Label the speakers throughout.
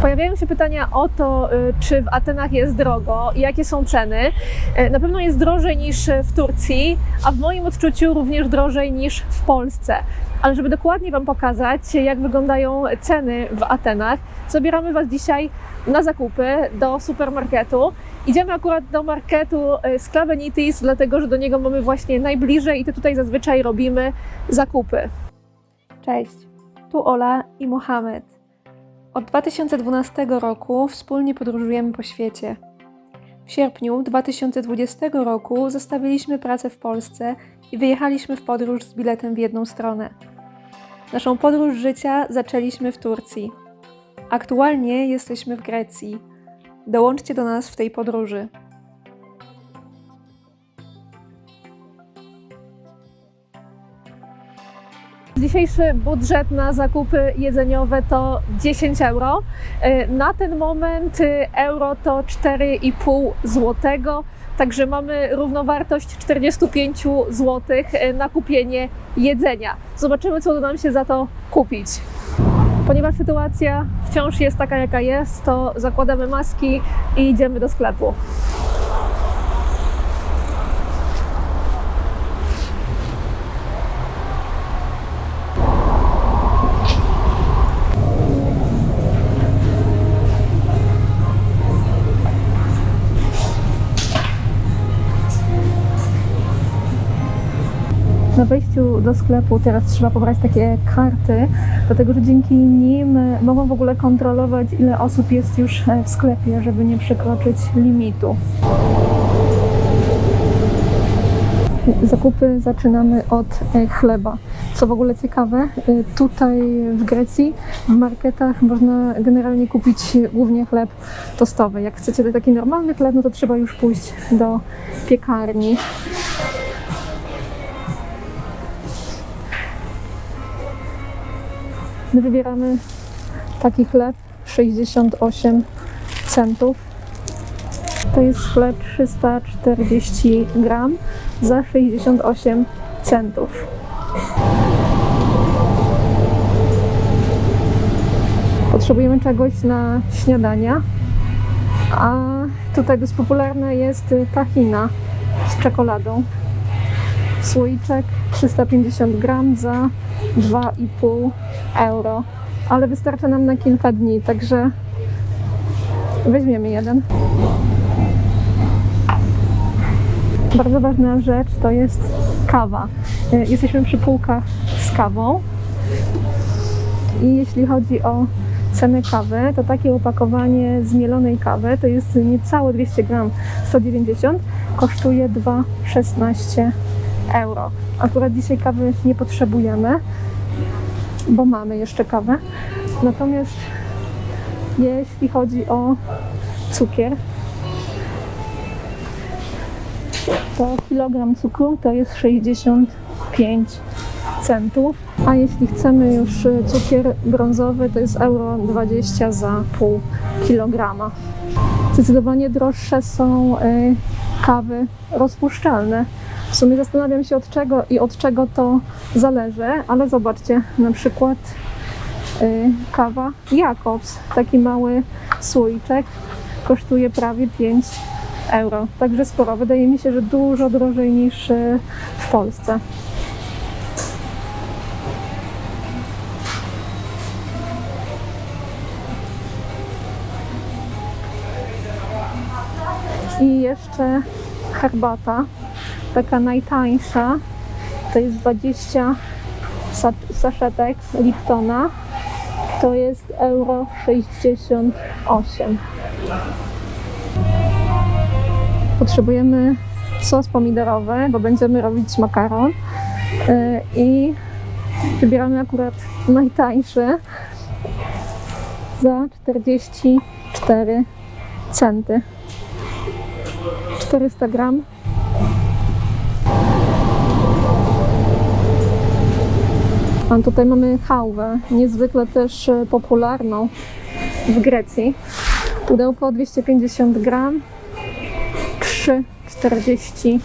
Speaker 1: Pojawiają się pytania o to, y, czy w Atenach jest drogo i jakie są ceny. Y, Na pewno jest drożej niż w Turcji, a w moim odczuciu również drożej niż w Polsce. Ale żeby dokładnie Wam pokazać, jak wyglądają ceny w Atenach, zabieramy Was dzisiaj na zakupy do supermarketu. Idziemy akurat do marketu y, Sklavenitis, dlatego że do niego mamy właśnie najbliżej i to tutaj zazwyczaj robimy zakupy. Cześć, tu Ola i Mohamed. Od 2012 roku wspólnie podróżujemy po świecie. W sierpniu 2020 roku zostawiliśmy pracę w Polsce i wyjechaliśmy w podróż z biletem w jedną stronę. Naszą podróż życia zaczęliśmy w Turcji. Aktualnie jesteśmy w Grecji. Dołączcie do nas w tej podróży. Dzisiejszy budżet na zakupy jedzeniowe to 10 euro. Y, Na ten moment y, euro to 4,5 zł, także mamy równowartość 45 zł na kupienie jedzenia. Zobaczymy, co uda nam się za to kupić. Ponieważ sytuacja wciąż jest taka, jaka jest, to zakładamy maski i idziemy do sklepu. Na wejściu do sklepu teraz trzeba pobrać takie karty, dlatego że dzięki nim mogą w ogóle kontrolować, ile osób jest już e, w sklepie, żeby nie przekroczyć limitu. Zakupy zaczynamy od e, chleba. Co w ogóle ciekawe, e, tutaj w Grecji w marketach można generalnie kupić głównie chleb tostowy. Jak chcecie taki normalny chleb, no to trzeba już pójść do piekarni. My wybieramy taki chleb 68 centów. To jest chleb 340 gram za 68 centów. Potrzebujemy czegoś na śniadania, a tutaj dość popularna jest tahina z czekoladą. Słoiczek 350 gram za 2,5 euro, ale wystarcza nam na kilka dni, także weźmiemy jeden. Bardzo ważna rzecz to jest kawa. Y, Jesteśmy przy półkach z kawą i jeśli chodzi o cenę kawy, to takie opakowanie zmielonej kawy, to jest niecałe 200 gram, 190, kosztuje 2,16 euro. Akurat dzisiaj kawy nie potrzebujemy, bo mamy jeszcze kawę. Natomiast jeśli chodzi o cukier, to kilogram cukru to jest 65 centów, a jeśli chcemy już cukier brązowy, to jest euro 20 za pół kilograma. Zdecydowanie droższe są y, kawy rozpuszczalne. W sumie zastanawiam się od czego i od czego to zależy, ale zobaczcie, na przykład y, kawa Jakobs, taki mały słoiczek, kosztuje prawie 5 euro. Także sporo. Wydaje mi się, że dużo drożej niż y, w Polsce. I jeszcze herbata, taka najtańsza, to jest 20 sa- saszetek Liptona, to jest euro 68. Potrzebujemy sos pomidorowy, bo będziemy robić makaron Yy, i wybieramy akurat najtańszy za 44 centy. 400 gram. A tutaj mamy chałwę, niezwykle też e, popularną w Grecji. Pudełko 250 gram, 3,47.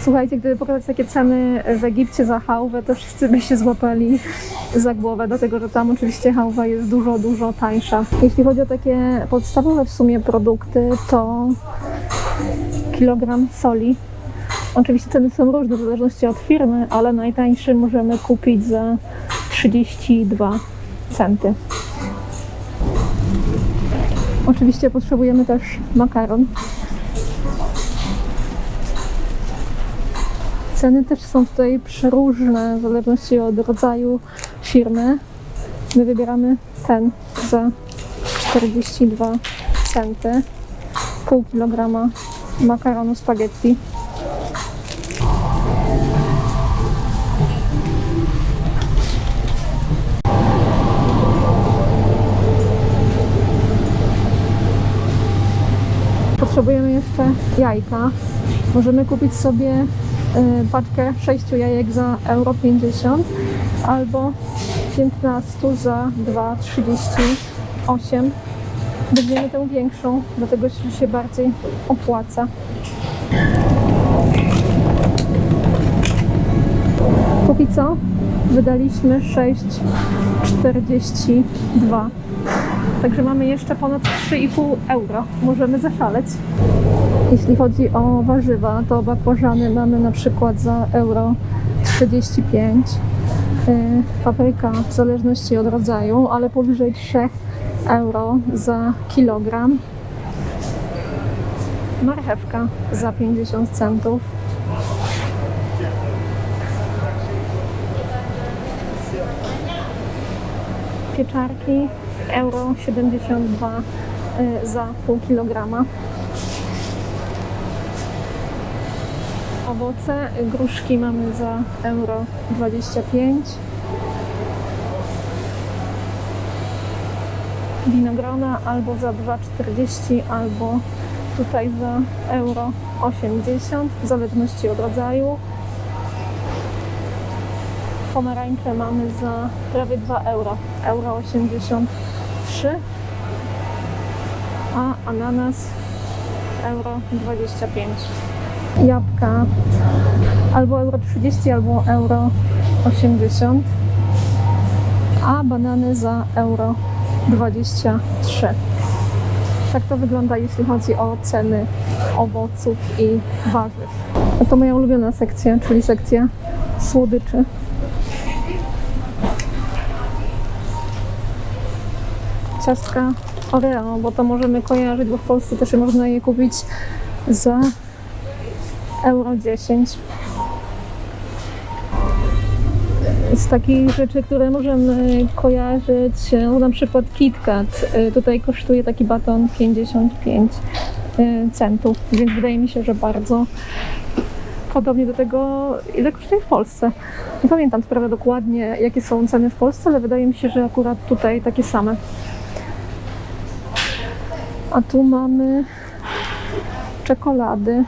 Speaker 1: Słuchajcie, gdyby pokazać takie ceny w Egipcie za hałwę, to wszyscy by się złapali za głowę, dlatego że tam oczywiście hałwa jest dużo, dużo tańsza. Jeśli chodzi o takie podstawowe w sumie produkty, to kilogram soli. Oczywiście ceny są różne w zależności od firmy, ale najtańszy możemy kupić za 32 centy. Oczywiście potrzebujemy też makaron. Ceny też są tutaj przeróżne w zależności od rodzaju firmy. My wybieramy ten za 42 centy, pół kilograma makaronu spaghetti. Potrzebujemy jeszcze jajka. Możemy kupić sobie y, paczkę 6 jajek za euro 50 albo 15 za 2,38. Weźmiemy tę większą, dlatego się bardziej opłaca. Póki co wydaliśmy 6,42. Także mamy jeszcze ponad 3,5 euro. Możemy zaszaleć. Jeśli chodzi o warzywa, to bakłażany mamy na przykład za euro 35. Yy, Papryka w zależności od rodzaju, ale powyżej 3 euro za kilogram. Marchewka za 50 centów. Pieczarki euro 72 y, za pół kilograma. Owoce, gruszki mamy za euro 25. Winogrona albo za 2,40 albo tutaj za euro 80 w zależności od rodzaju. Pomarańcze mamy za prawie 2 euro, euro 83, a ananas euro 25. Jabłka albo euro 30, albo euro 80, a banany za euro 23. Tak to wygląda, jeśli chodzi o ceny owoców i warzyw. A to moja ulubiona sekcja, czyli sekcja słodyczy. Ciastka Oreo, bo to możemy kojarzyć, bo w Polsce też można je kupić za euro 10. Z takich rzeczy, które możemy kojarzyć, no na przykład KitKat. Y, Tutaj kosztuje taki baton 55 y, centów, więc wydaje mi się, że bardzo podobnie do tego, ile kosztuje w Polsce. Nie pamiętam sprawę dokładnie, jakie są ceny w Polsce, ale wydaje mi się, że akurat tutaj takie same. A tu mamy czekolady.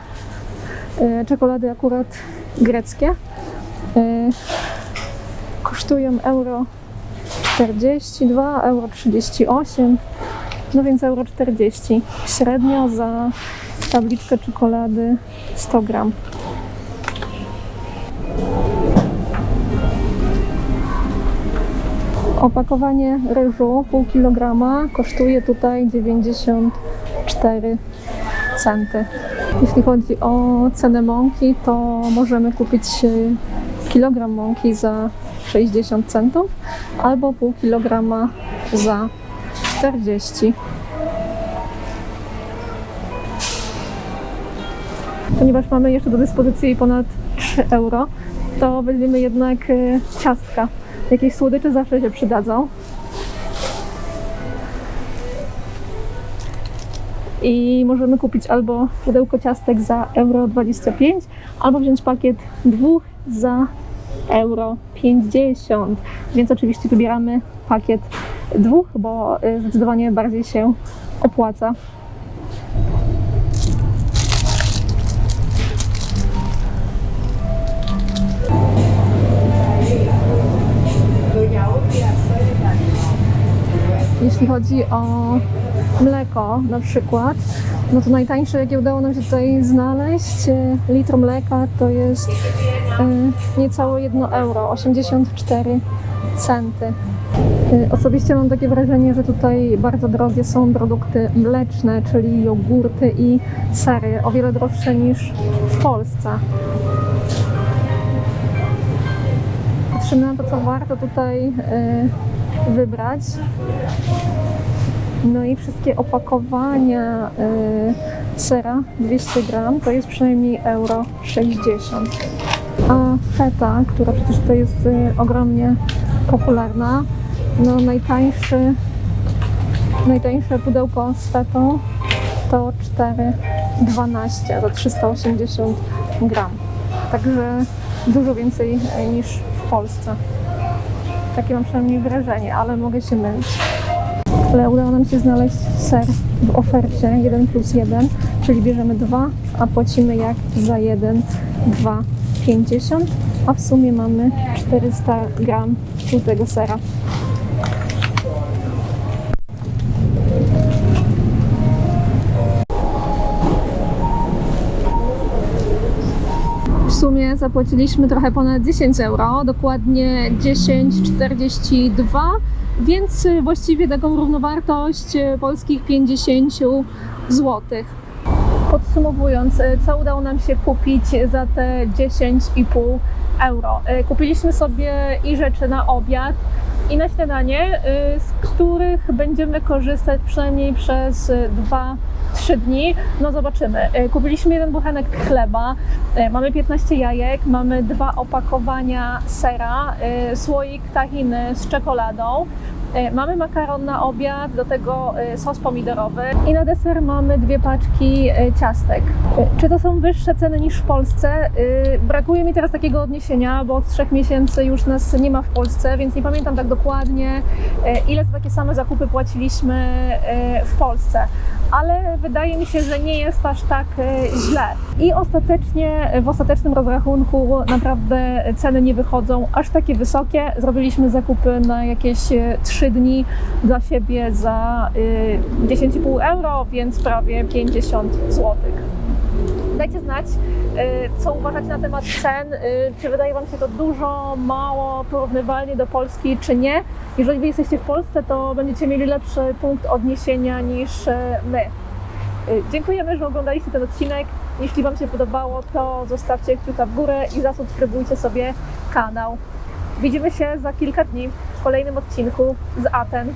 Speaker 1: E, Czekolady akurat greckie. E, Kosztują euro 42, euro 38, no więc euro 40. Średnio za tabliczkę czekolady 100 gram. Opakowanie ryżu pół kilograma kosztuje tutaj 94 centy. Jeśli chodzi o cenę mąki, to możemy kupić y, kilogram mąki za 60 centów albo pół kilograma za 40. Ponieważ mamy jeszcze do dyspozycji ponad 3 euro, to weźmiemy jednak y, ciastka. Jakieś słodycze zawsze się przydadzą. I możemy kupić albo pudełko ciastek za euro 25, albo wziąć pakiet dwóch za euro 50. Więc oczywiście wybieramy pakiet dwóch, bo y, zdecydowanie bardziej się opłaca. Jeśli chodzi o mleko na przykład, No to najtańsze, jakie udało nam się tutaj znaleźć, e, litr mleka to jest e, niecałe 1 euro, 84 centy. E, Osobiście mam takie wrażenie, że tutaj bardzo drogie są produkty mleczne, czyli jogurty i sery, o wiele droższe niż w Polsce. Patrzymy na to, co warto tutaj wybrać. No i wszystkie opakowania y, sera 200 gram to jest przynajmniej euro 60. A feta, która przecież to jest y, ogromnie popularna, no najtańszy, najtańsze pudełko z fetą to 4,12 za 380 gram. Także dużo więcej y, niż w Polsce. Takie mam przynajmniej wrażenie, ale mogę się mylić ale udało nam się znaleźć ser w ofercie 1 plus 1, czyli bierzemy dwa, a płacimy jak za jeden 2,50, a w sumie mamy 400 gram tego sera. Sumie zapłaciliśmy trochę ponad 10 euro, dokładnie 10,42, więc właściwie taką równowartość y, polskich 50 zł. Podsumowując, y, co udało nam się kupić za te 10,5 euro? Y, Kupiliśmy sobie i rzeczy na obiad, i na śniadanie, z których będziemy korzystać przynajmniej przez 2-3 dni. No zobaczymy. Y, Kupiliśmy jeden buchanek chleba, y, mamy 15 jajek, mamy dwa opakowania sera, y, słoik tahiny z czekoladą. Mamy makaron na obiad, do tego sos pomidorowy i na deser mamy dwie paczki ciastek. Czy to są wyższe ceny niż w Polsce? Brakuje mi teraz takiego odniesienia, bo od trzech miesięcy już nas nie ma w Polsce, więc nie pamiętam tak dokładnie, ile za takie same zakupy płaciliśmy w Polsce. Ale wydaje mi się, że nie jest aż tak y, źle. I ostatecznie, w ostatecznym rozrachunku naprawdę ceny nie wychodzą aż takie wysokie. Zrobiliśmy zakupy na jakieś y, 3 dni dla siebie za y, 10,5 euro, więc prawie 50 zł. Dajcie znać, y, co uważacie na temat cen. y, Czy wydaje Wam się to dużo, mało, porównywalnie do Polski, czy nie? Jeżeli Wy jesteście w Polsce, to będziecie mieli lepszy punkt odniesienia niż y, my. Dziękujemy, że oglądaliście ten odcinek. Jeśli Wam się podobało, to zostawcie kciuka w górę i zasubskrybujcie sobie kanał. Widzimy się za kilka dni w kolejnym odcinku z Aten.